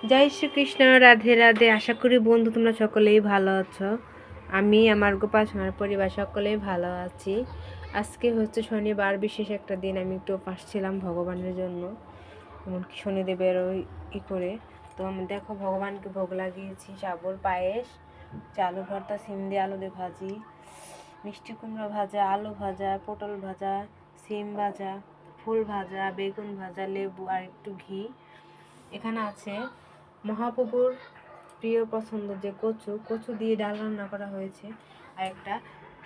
জয় শ্রীকৃষ্ণ, রাধে রাধে। আশা করি বন্ধু তোমরা সকলেই ভালো আছো। আমি আমার গোপাল সোনার পরিবার, সকলেই ভালো আছি। আজকে হচ্ছে শনিবার, বিশেষ একটা দিন আমি একটু উপাস ছিলাম ভগবানের জন্য। এমনকি শনিদেবের ওই ই করে। তো আমি দেখো ভগবানকে ভোগ লাগিয়েছি সাবর পায়েস চালু ভর্তা, সিম দিয়ে আলু দিয়ে ভাজি, মিষ্টি কুমড়ো ভাজা, আলু ভাজা, পটল ভাজা, সিম ভাজা, ফুল ভাজা, বেগুন ভাজা, লেবু আর একটু ঘি। এখানে আছে মহাপ্রভুর প্রিয় পছন্দ যে কচু কচু দিয়ে ডাল রান্না করা হয়েছে। আর একটা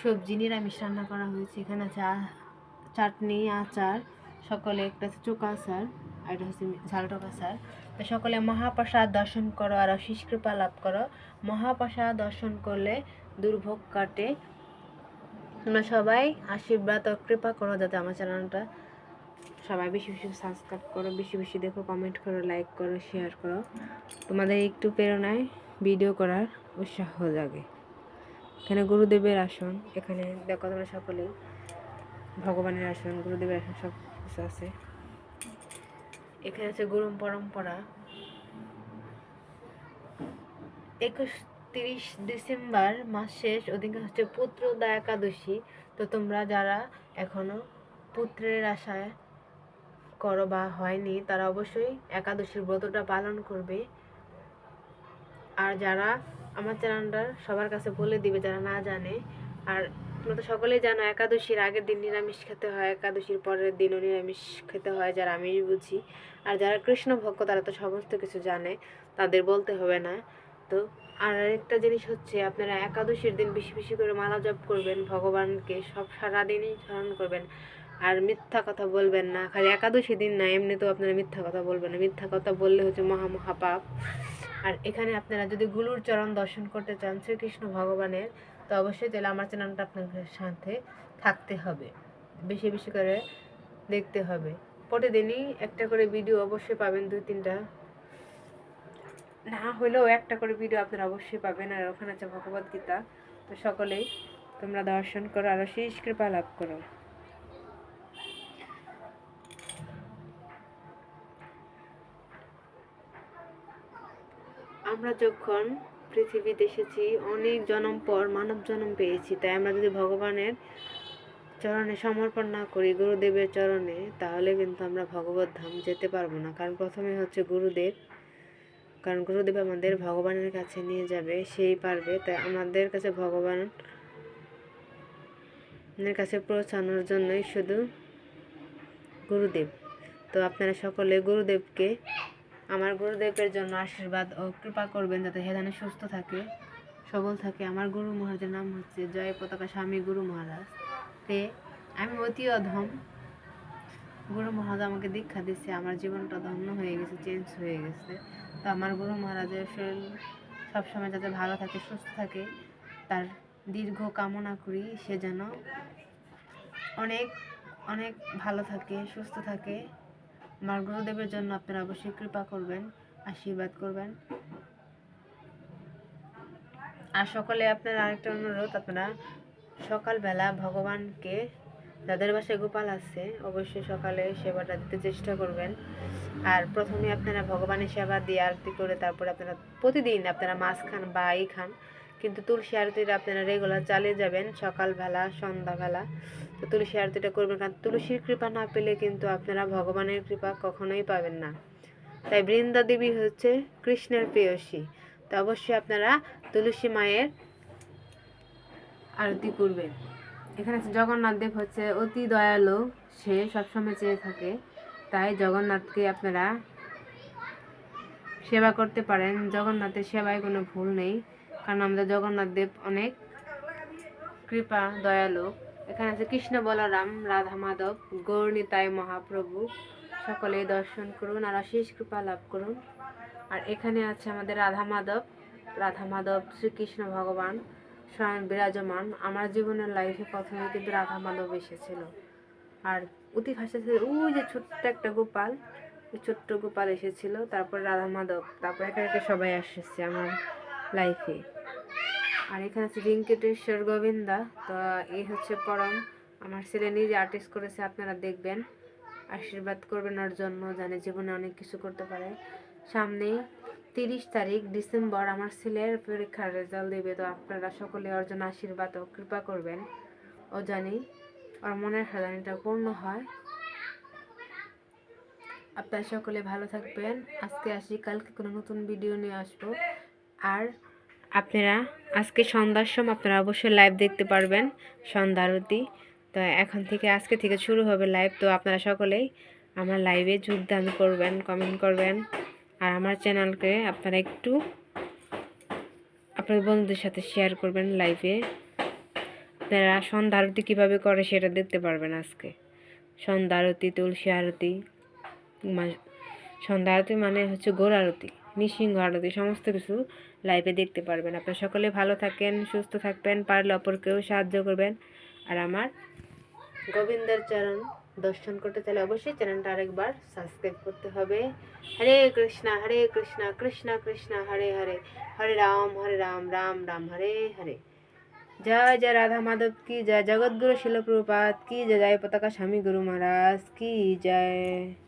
সবজি নিরামিষ রান্না করা হয়েছে। এখানে আছে চাটনি, আচার, সকলে একটা আছে চোকা আচার, আর একটা হচ্ছে ঝালটক আচার। তো সকলে মহাপ্রসাদ দর্শন করো আর অশিস কৃপা লাভ করো। মহাপ্রসাদ দর্শন করলে দুর্ভোগ কাটে। তোমরা সবাই আশীর্বাদ ও কৃপা করো যাতে আমার চ্যানেলটা সবাই বেশি বেশি সাবস্ক্রাইব করো, বেশি বেশি দেখো কমেন্ট করো লাইক করো শেয়ার করো। তোমাদের একটু প্রেরণায় ভিডিও করার উৎসাহ জাগে। এখানে গুরুদেবের আসন, এখানে দেখো তোমরা সকলেই। ভগবানের আসন, গুরুদেবের আসন সব কিছু আছে। এখানে আছে গুরুম পরম্পরা। একুশ তিরিশ ডিসেম্বর মাস শেষ, ওদিকে হচ্ছে পুত্রদা একাদশী। তো তোমরা যারা এখনও পুত্রের আশায় করো বা হয়নি, তারা অবশ্যই একাদশীর ব্রতটা পালন করবে। আর যারা আমার চ্যানেলটা সবার কাছে বলে দিবে যারা না জানে, আর তোমরা তো সকলেই জানো একাদশীর আগের দিন নিরামিষ খেতে হয়, একাদশীর পরের দিনও নিরামিষ খেতে হয় যারা আমি বুঝি। আর যারা কৃষ্ণ ভক্ত তারা তো সমস্ত কিছু জানে, তাদের বলতে হবে না। তো আর আরেকটা জিনিস হচ্ছে, আপনারা একাদশীর দিন বেশি বেশি করে মালা জপ করবেন, ভগবানকে সব সারাদিনই স্মরণ করবেন। আর মিথ্যা কথা বলবেন না। খালি একাদশী দিন না এমনিতেও আপনারা মিথ্যা কথা বলবেন না। মিথ্যা কথা বললে হচ্ছে মহা মহা পাপ আর এখানে আপনারা যদি গুরুর চরণ দর্শন করতে চান শ্রীকৃষ্ণ ভগবানের, তো অবশ্যই তাহলে আমার চ্যানেলটা আপনাদের সাথে থাকতে হবে। বেশি বেশি করে দেখতে হবে। প্রতিদিনই একটা করে ভিডিও অবশ্যই পাবেন দুই তিনটা। না হলেও একটা করে ভিডিও আপনারা অবশ্যই পাবেন। আর ওখানে আছে ভগবদ্গীতা। তো সকলেই তোমরা দর্শন করো আর শেষ কৃপা লাভ করো। আমরা যখন পৃথিবীতে এসেছি, অনেক জন্ম পর মানব জন্ম পেয়েছি। তাই আমরা যদি ভগবানের চরণে সমর্পণ না করি, গুরুদেবের চরণে, তাহলে কিন্তু আমরা ভগবত ধাম যেতে পারব না। কারণ প্রথমে হচ্ছে গুরুদেব। কারণ গুরুদেব আমাদের ভগবানের কাছে নিয়ে যাবে, সেই পারবে। তাই আমাদের কাছে ভগবানের কাছে পৌঁছানোর জন্যই শুধু গুরুদেব। তো আপনারা সকলে গুরুদেবকে আমার গুরুদেবের জন্য আশীর্বাদ ও কৃপা করবেন যাতে হে যেন সুস্থ থাকে, সবল থাকে। আমার গুরু মহারাজের নাম হচ্ছে জয় পতাকা স্বামী গুরু মহারাজ। তে আমি অতি অধম। গুরু মহারাজ আমাকে দীক্ষা দিচ্ছে আমার জীবনটা ধন্য হয়ে গেছে চেঞ্জ হয়ে গেছে। তো আমার গুরু মহারাজের শরীর সবসময় যাতে ভালো থাকে, সুস্থ থাকে, তার দীর্ঘ কামনা করি, সে যেন অনেক অনেক ভালো থাকে, সুস্থ থাকে। আমার গুরুদেবের জন্য আপনারা অবশ্যই কৃপা করবেন, আশীর্বাদ করবেন। আর সকলে আপনারা আরেকটা অনুরোধ, আপনারা সকালবেলা ভগবানকে, যাদের বাসায় গোপাল আছে, অবশ্যই সকালে সেবাটা দিতে চেষ্টা করবেন। আর প্রথমে আপনারা ভগবানের সেবা দিয়ে আরতি করে তারপরে আপনারা প্রতিদিন আপনারা মাছ খান বা ই খান। কিন্তু তুলসী আরতিটা আপনারা রেগুলার চালিয়ে যাবেন সকালবেলা, সন্ধ্যাবেলা। তো তুলসী আরতিটা করবেন, কারণ তুলসীর কৃপা না পেলে কিন্তু আপনারা ভগবানের কৃপা কখনোই পাবেন না। তাই বৃন্দা দেবী হচ্ছে কৃষ্ণের প্রেয়সী। তো অবশ্যই আপনারা তুলসী মায়ের আরতি করবেন। এখানে জগন্নাথ দেব হচ্ছে অতি দয়ালু, সে সবসময় চেয়ে থাকে। তাই জগন্নাথকে আপনারা সেবা করতে পারেন। জগন্নাথের সেবায় কোনো ভুল নেই। কারণ আমাদের জগন্নাথ দেব অনেক কৃপা, দয়ালু। এখানে আছে কৃষ্ণ বলরাম, রাধা মাধব গৌরনীতায় মহাপ্রভু। সকলে দর্শন করুন আর অশেষ কৃপা লাভ করুন। আর এখানে আছে আমাদের রাধা মাধব। রাধা মাধব শ্রীকৃষ্ণ ভগবান, স্বয়ং বিরাজমান। আমার জীবনের লাইফে প্রথমে কিন্তু রাধা মাধব এসেছিল। আর অতি ভাষা ছিল ওই যে ছোট্ট একটা গোপাল ছোট্ট গোপাল এসেছিল। তারপর রাধা মাধব, তারপর একে একে সবাই এসেছে আমার লাইফে আর এখানে আছে ভেঙ্কটেশ্বর গোবিন্দা। তো এই হচ্ছে পরম। আমার ছেলে নিজে আর্টিস্ট করেছে, আপনারা দেখবেন। আশীর্বাদ করবেন ওর জন্য, জানে জীবনে অনেক কিছু করতে পারে। সামনেই তিরিশ তারিখ, ডিসেম্বর, আমার ছেলের পরীক্ষার রেজাল্ট দেবে। তো আপনারা সকলে ওর জন্য আশীর্বাদ ও কৃপা করবেন। ও জানি ওর মনের খাদানিটা পূর্ণ হয়। আপনারা সকলে ভালো থাকবেন। আজকে আসি, কালকে কোনো নতুন ভিডিও নিয়ে আসব। আর আপনারা আজকে সন্ধ্যার সময় আপনারা অবশ্যই লাইভ দেখতে পারবেন, সন্ধ্যা আরতি। তো এখন থেকে আজকে থেকে শুরু হবে লাইভ তো আপনারা সকলেই আমার লাইভে যোগদান করবেন কমেন্ট করবেন। আর আমার চ্যানেলকে আপনারা একটু আপনার বন্ধুদের সাথে শেয়ার করবেন লাইভে আপনারা সন্ধ্যা আরতি কীভাবে করে সেটা দেখতে পারবেন আজকে। সন্ধ্যা আরতি, তুলসী আরতি সন্ধ্যা আরতি মানে হচ্ছে গোর আরতি। নৃসিংহ আরতি, সমস্ত কিছু লাইভে দেখতে পারবেন। আপনারা সকলে ভালো থাকেন, সুস্থ থাকবেন, পারলে অপরকেও সাহায্য করবেন। আর আমার গোবিন্দের চরণ দর্শন করতে চাইলে অবশ্যই চ্যানেলটা আরেকবার সাবস্ক্রাইব করতে হবে। হরে কৃষ্ণ হরে কৃষ্ণ কৃষ্ণ কৃষ্ণ, হরে হরে হরে রাম হরে রাম রাম রাম, হরে হরে। জয় জয় রাধা মাধব, কি জয় জগৎগুরু শিলপ্রপাত, কি জয় জয় পতাকা স্বামী গুরু মহারাজ, কি জয়।